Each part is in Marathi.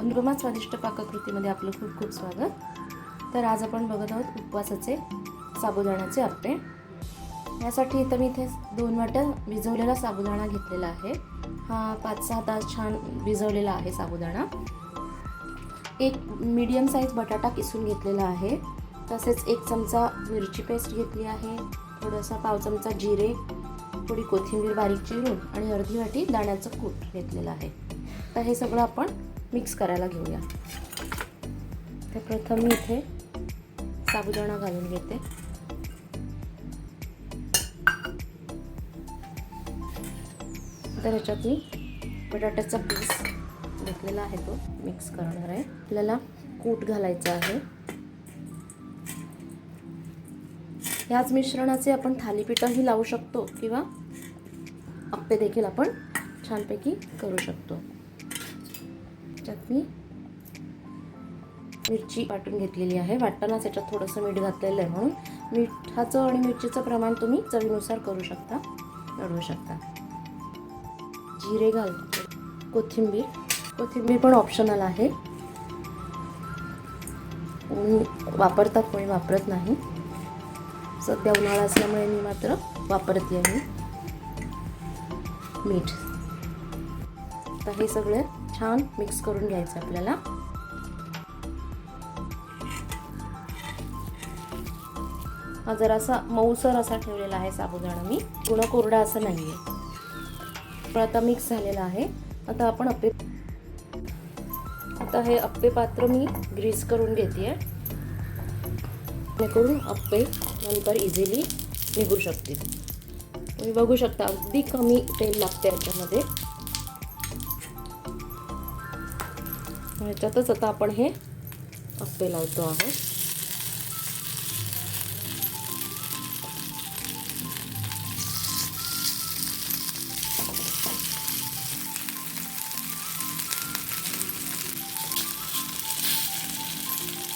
अनुपमा स्वादिष्ट पाककृतीमध्ये आपलं खूप खूप स्वागत. तर आज आपण बघत आहोत उपवासाचे साबुदाण्याचे आप्पे. यासाठी इथं मी इथे दोन वाट्या भिजवलेला साबुदाणा घेतलेला आहे. हा पाच सहा तास छान भिजवलेला आहे साबुदाणा. एक मीडियम साईज बटाटा किसून घेतलेला आहे. तसेच एक चमचा मिरची पेस्ट घेतली आहे. थोडासा पाव चमचा जिरे थोडी कोथिंबीर बारीक चिरून आणि अर्धी वाटी दाण्याचं कूट घेतलेलं आहे. तर हे सगळं आपण मिक्स करायला घेऊया. तर प्रथम मी इथे साबुदाणा घालून घेते. तर ह्याच्यात मी बटाट्याचा पीस घेतलेला आहे तो मिक्स करणार आहे. आपल्याला कूट घालायचा आहे. ह्याच मिश्रणाचे आपण थालीपीठही लावू शकतो किंवा अप्पे देखील आपण छानपैकी करू शकतो. त्यात मी मिरची वाटून घेतलेली आहे. वाटतानाच याच्यात थोडंसं मीठ घातलेलं आहे म्हणून. मिठाचं आणि मिरचीचं प्रमाण तुम्ही चवीनुसार करू शकता वाढवू शकता. जिरे घाल कोथिंबीर. कोथिंबीर पण ऑप्शनल आहे. कोणी वापरतात कोणी वापरत नाही. सध्या उन्हाळा असल्यामुळे मी मात्र वापरते आहे. मीठ. आता हे सगळं छान मिक्स करून घ्यायचं आपल्याला. हा जरासा मऊसर असा ठेवलेला आहे साबुदाणा मी. पूर्ण कोरडा असं नाही आहे पण आता मिक्स झालेला आहे. आता आपण अप्पे आता हे अप्पे पात्र मी ग्रीस करून घेते करून अप्पे नंतर इझिली निघू शकतील. तुम्ही बघू शकता अगदी कमी तेल लागते याच्यामध्ये. ह्याच्यातच आता आपण हे अप्पे लावतो आहोत.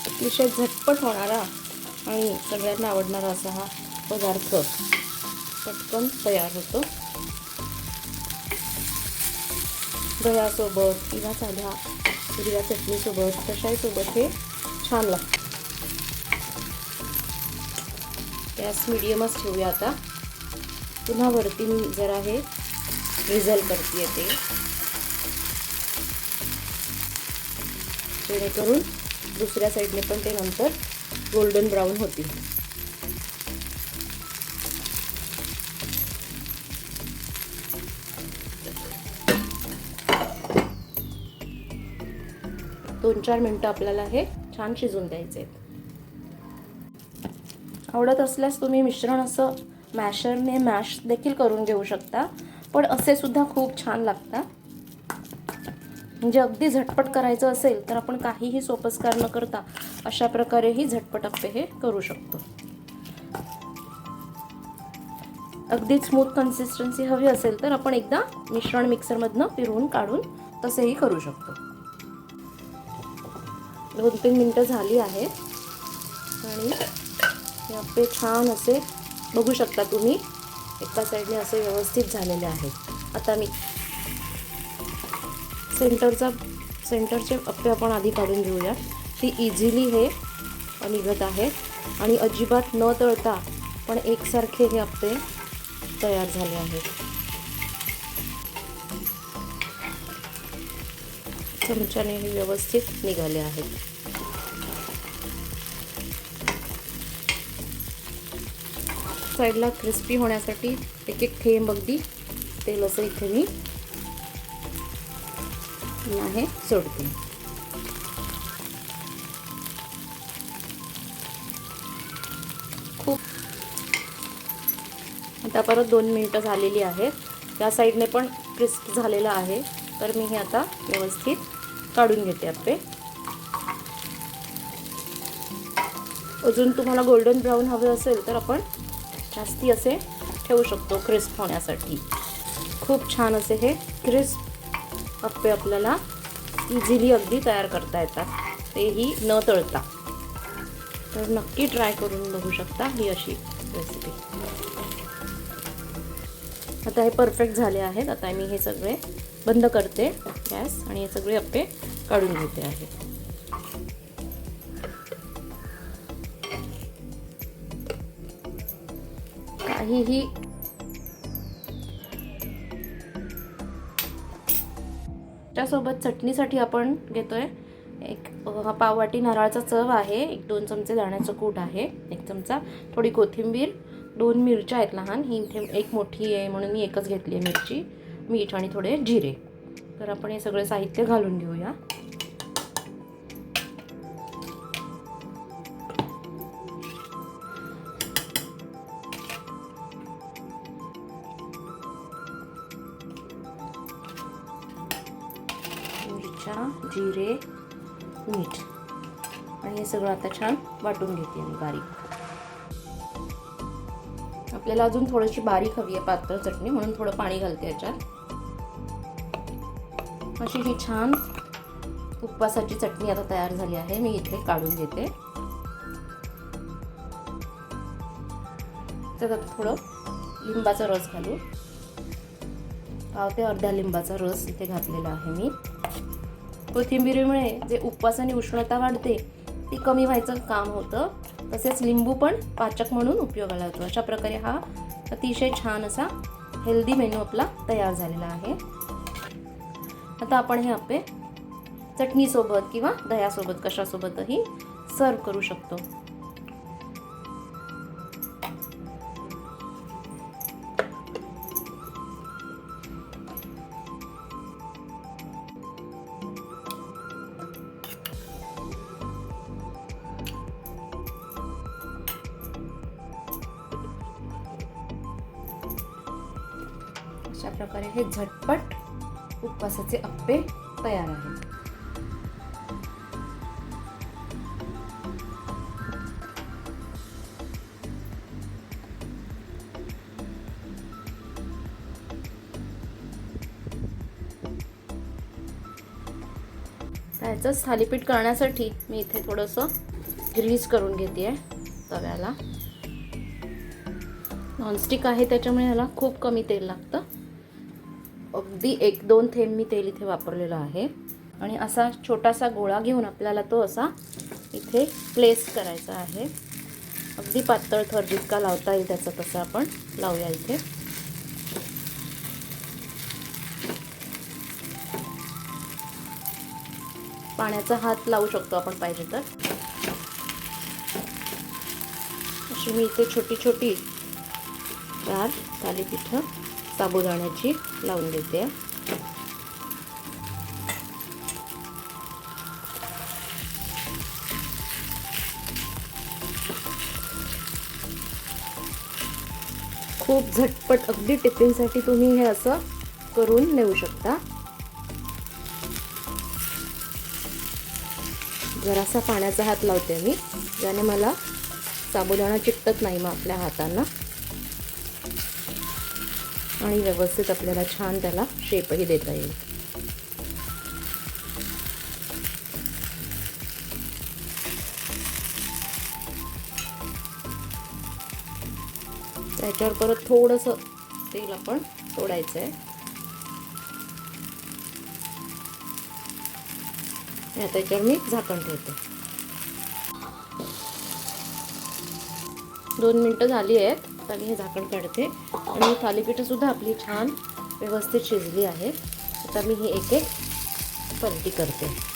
अतिशय झटपट होणारा आणि सगळ्यांना आवडणारा असा हा पदार्थ पटकन तयार होतो. दह्यासोबत किंवा साध्या हिरव्या चटणीसोबत कशाहीसोबत हे छान लागतं. गॅस मिडियमच ठेवूया आता. पुन्हा वरती मी जरा हे रिझल करते ते. जेणेकरून दुसऱ्या साईडने पण ते नंतर गोल्डन ब्राऊन होतील. दोन चार मिनटं आपल्याला हे छान शिजून द्यायचे आवडत असल्यास तुम्ही मिश्रण असं मॅशरने मॅश देखील करून घेऊ शकता. पण असे सुद्धा खूप छान लागतात. म्हणजे अगदी झटपट करायचं असेल तर आपण काहीही सोपस्कार न करता अशा प्रकारेही झटपट अप्पे हे करू शकतो. अगदी स्मूथ कन्सिस्टन्सी हवी असेल तर आपण एकदा मिश्रण मिक्सरमधनं फिरवून काढून तसेही करू शकतो. दोन तीन मिनटं झाली आहेत आणि हे अप्पे छान असे बघू शकता तुम्ही. एका साईडने असे व्यवस्थित झालेले आहेत आता मी सेंटरचा सेंटरचे अप्पे आपण आधी काढून घेऊया. ती इझिली हे निघत आहेत आणि अजिबात न तळता पण एकसारखे हे अप्पे तयार झाले आहेत. चमच्याने हे व्यवस्थित निघाले आहेत. साईडला क्रिस्पी होण्यासाठी एक एक थेंब अगदी तेल असं इथे मी आहे सोडते. खूप. आता परत दोन मिनटं झालेली आहेत. त्या साईडने पण क्रिस्प झालेलं आहे. तर मी हे आता व्यवस्थित काढून घेते आपे. अजून तुम्हाला गोल्डन ब्राऊन हवे असेल तर आपण जास्ती असे ठेवू शकतो क्रिस्प होण्यासाठी. खूप छान असे हे क्रिस्प अप्पे आपल्याला इझिली अगदी तयार करता येतात. तेही न तळता. तर नक्की ट्राय करून बघू शकता ही अशी रेसिपी आता हे परफेक्ट झाले आहेत. आता मी हे सगळे बंद करते गॅस आणि हे सगळे अप्पे काढून घेते आहे. काहीही त्यासोबत चटणीसाठी आपण घेतोय एक हा पाववाटी नारळाचा चव आहे. एक दोन चमचे दाण्याचं कूट आहे. एक चमचा थोडी कोथिंबीर दोन मिरच्या आहेत लहान. ही इथे एक मोठी आहे म्हणून मी एकच घेतली आहे मिरची. मीठ आणि थोडे जिरे. तर आपण हे सगळे साहित्य घालून घेऊया. मिरच्या जिरे मीठ. आणि हे सगळं आता छान वाटून घेते मी बारीक. आपल्याला अजून थोडीशी बारीक हवी आहे पातळ चटणी म्हणून थोडं पाणी घालते याच्यात. अशी ही छान उपवासाची चटणी आता तयार झाली आहे. मी इथे काढून घेते. त्यात थोडं लिंबाचा रस घालू. पाव ते अर्ध्या लिंबाचा रस इथे घातलेला आहे मी. कोथिंबिरीमुळे जे उपवासाने उष्णता वाढते ती कमी व्हायचं काम होतं. तसेच लिंबू पण पाचक म्हणून उपयोगाला येतो. अशा प्रकारे हा अतिशय छान असा हेल्दी मेनू आपला तयार झालेला आहे. आता आपण हे अप्पे चटणीसोबत किंवा दह्यासोबत कशासोबतही सर्व करू शकतो. प्रकारे हे झटपट उपवासाचे अप्पे तयार आहेत. त्याचंच थालीपीठ करण्यासाठी मी इथे थोडंसं ग्रीस करून घेते आहे तव्याला. नॉनस्टिक आहे त्याच्यामुळे ह्याला खूप कमी तेल लागतं. अगदी एक दोन थेंब मी तेल इथे वापरलेलं आहे. आणि असा छोटासा गोळा घेऊन आपल्याला तो असा इथे प्लेस करायचा आहे. अगदी पातळ थर जितका लावता येईल त्याचा तसं आपण लावूया इथे. पाण्याचा हात लावू शकतो आपण पाहिजे तर. अशी मी इथे छोटी छोटी चार थालीपीठं साबुदाण्याची लावून देते. खूप झटपट अगदी टिफिनसाठी तुम्ही हे असं करून नेऊ शकता. जरासा पाण्याचा हात लावते मी ज्याने मला साबुदाणा चिकटत नाही मग आपल्या हातांना. आणि व्यवस्थित आपल्याला छान त्याला शेपही देता येईल. त्याच्यावर परत थोडंसं तेल आपण सोडायचं आहे त्याच्यावर मी झाकण ठेवते. दोन मिनटं झाली आहेत. आता मी हे झाकण काढते. आणि थालीपीठंसुद्धा आपली छान व्यवस्थित शिजली आहे. आता मी हे एक एक पलटी करते.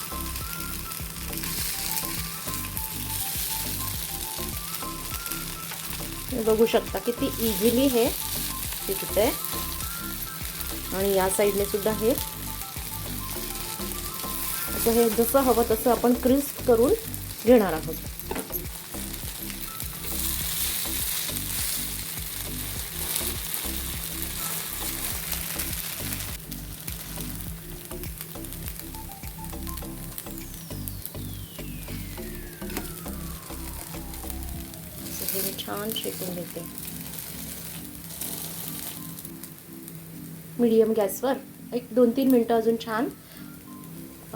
बघू शकता किती इझिली हे शिजते. आणि या साईडने सुद्धा हे. असं हे जसं हवं तसं आपण क्रिस्प करून घेणार आहोत. हे मी छान शेकून घेते मीडियम गॅसवर. एक दोन तीन मिनटं अजून छान.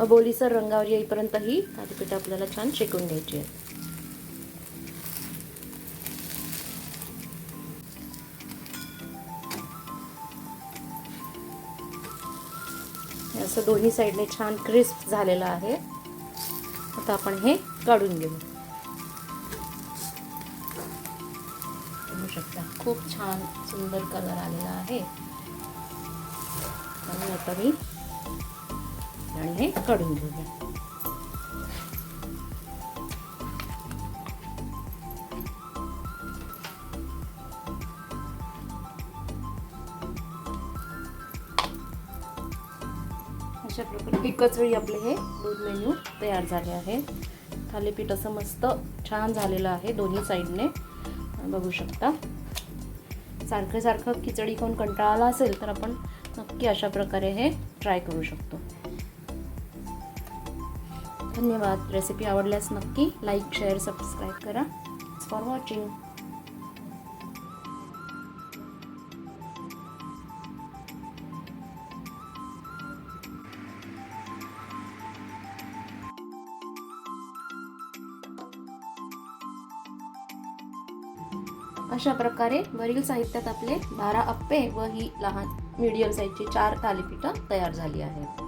बोलीसर रंगावर येईपर्यंत ही थालीपीठं आपल्याला छान शेकून घ्यायची आहेत. असं दोन्ही साईडने छान क्रिस्प झालेलं आहे. आता आपण हे काढून घेऊ. खूप छान सुंदर कलर आलेला आहे. आणि आता मी. आणि हे काढून घेऊया. अशा प्रकारे एकच वेळी आपले हे दोन मेन्यू तयार झाले आहे थालीपीठ असं मस्त छान झालेलं आहे दोन्ही साईडने बघू शकता. सारखं सारखं खिचडी खाऊन कंटाळा आला असेल तर आपण नक्की अशा प्रकारे हे ट्राय करू शकतो. धन्यवाद. रेसिपी आवडल्यास नक्की लाईक शेअर सबस्क्राईब करा. फॉर वॉचिंग अशा प्रकारे वरील साहित्यात आपले बारा अप्पे व ही लहान मीडियम साईजची चार थालीपीठं तयार झाली आहेत.